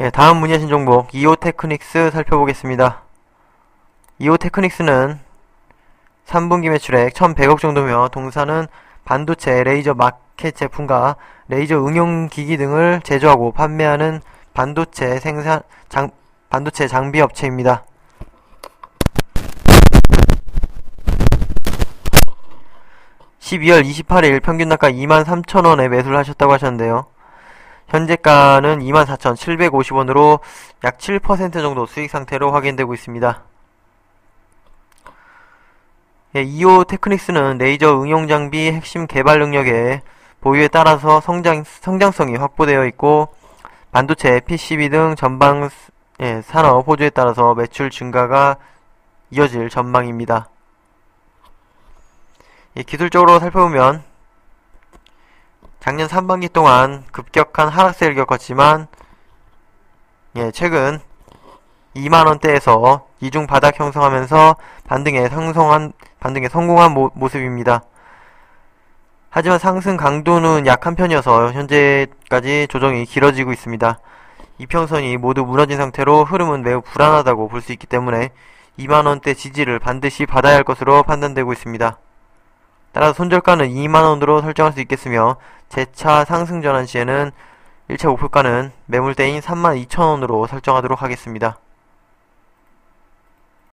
예, 다음 문의하신 종목 이오 테크닉스 살펴보겠습니다. 이오 테크닉스는 3분기 매출액 1100억 정도며 동사는 반도체, 레이저 마켓 제품과 레이저 응용 기기 등을 제조하고 판매하는 반도체 생산 장, 반도체 장비 업체입니다. 12월 28일 평균 낙가 23,000원에 매수를 하셨다고 하셨는데요. 현재가는 24,750원으로 약 7% 정도 수익 상태로 확인되고 있습니다. 예, 이오 테크닉스는 레이저 응용 장비 핵심 개발 능력에 보유에 따라서 성장, 성장성이 확보되어 있고 반도체, PCB 등 전방 예, 산업 호주에 따라서 매출 증가가 이어질 전망입니다. 예, 기술적으로 살펴보면 작년 3반기 동안 급격한 하락세를 겪었지만 예, 최근 2만원대에서 이중 바닥 형성하면서 반등에 성성한 반등에 성공한 모, 모습입니다. 하지만 상승 강도는 약한 편이어서 현재까지 조정이 길어지고 있습니다. 이평선이 모두 무너진 상태로 흐름은 매우 불안하다고 볼 수 있기 때문에 2만원대 지지를 반드시 받아야 할 것으로 판단되고 있습니다. 따라서 손절가는 2만원으로 설정할 수 있겠으며 재차 상승 전환 시에는 1차 목표가는 매물대인 32,000원으로 설정하도록 하겠습니다.